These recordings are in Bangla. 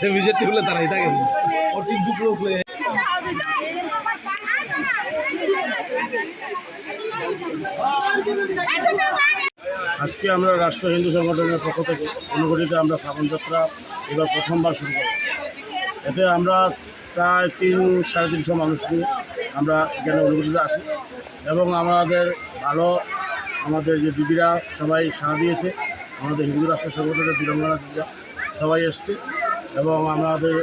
দেবিজের টিউলে তারাই থাকে। অতি দুপুর আজকে আমরা রাষ্ট্র হিন্দু সংগঠনের পক্ষ থেকে অনুগঠিত আমরা শ্রাবণ যাত্রা এবার প্রথমবার শুরু করি এতে আমরা প্রায় তিন, সাড়ে তিনশো মানুষ নিয়ে আমরা এখানে অনুগঠিত আসি এবং আমাদের ভালো আমাদের যে দিদিরা সবাই সাড়া দিয়েছে, আমাদের হিন্দু রাষ্ট্র সংগঠনের বীরঙ্গনা দিদিরা সবাই এসছে এবং আমাদের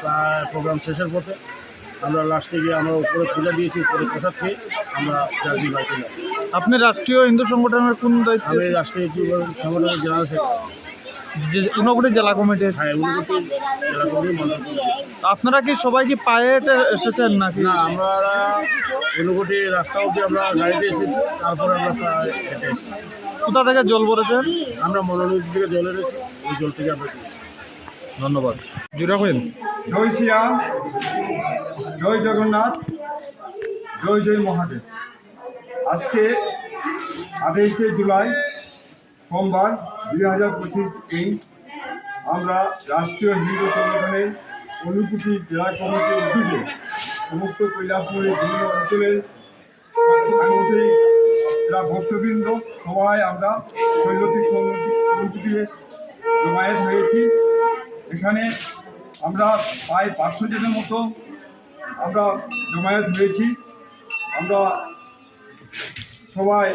প্রায় প্রোগ্রাম শেষের পথে আমরা লাস্টে গিয়ে আমরা উপরে পূজা দিয়েছি উপরে প্রসাদ খেয়ে আমরা জাতি বাড়িতে যাই আপনি রাষ্ট্রীয় হিন্দু সংগঠনের কোন দায়িত্ব? আমি রাষ্ট্রীয় যুব সংগঠনের জেনারেল সেক্রেটারি যে ঊনকোটি জেলা কমিটির। হ্যাঁ। আপনারা কি সবাই কি পায়ে হেঁটে এসেছেন নাকি? না আমরা অনুভূতি রাস্তা অবধি আমরা গাড়িতে এসেছি তারপরে আমরা কোথা থেকে জল ভরেছেন আমরা মনোনীত থেকে জল এনেছি ওই জল থেকে আমরা ধন্যবাদ। জুড়ে কইন জয় জয় জগন্নাথ, জয় জয় মহাদেব। আজকে আঠাইশে জুলাই সোমবার দুই হাজার পঁচিশ এই আমরা রাষ্ট্রীয় হিন্দু সংগঠনের অনুকুটি জেলা কমিটির উদ্যোগে সমস্ত কৈলাসপুরের বিভিন্ন অঞ্চলের সাংগঠনিক যারা ভক্তবৃন্দ সবাই আমরা শৈলতিক অনুকুটিতে জমায়েত হয়েছি। এখানে আমরা প্রায় পাঁচশো জনের মতো আমরা জমায়েত হয়েছি। আমরা সবাই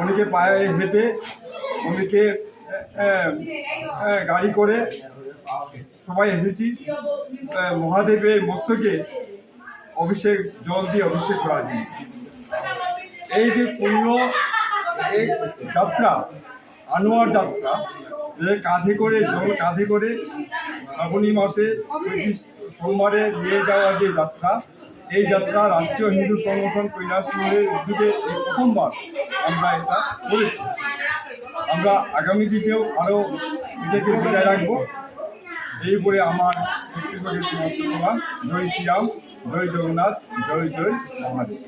অনেকে পায়ে হেঁটে, অনেকে গাড়ি করে সবাই এসেছি। মহাদেবের মস্তকে অভিষেক, জল দিয়ে অভিষেক করা যায় এই যে পূর্ণ এই যাত্রা, আনোয়ার যাত্রা কাঁধে করে জল কাঁধে করে শ্রাবণী মাসে সোমবারে নিয়ে যাওয়া যে যাত্রা, এই যাত্রা রাষ্ট্রীয় হিন্দু সংগঠন কৈলাসপুরের উদ্যোগে এই প্রথমবার আমরা এটা করেছি। আমরা আগামী দিনেও আরও এটাকে বজায় রাখব। এই বলে আমার জয় শ্রীরাম, জয় জগন্নাথ, জয় জয় মহাদেব।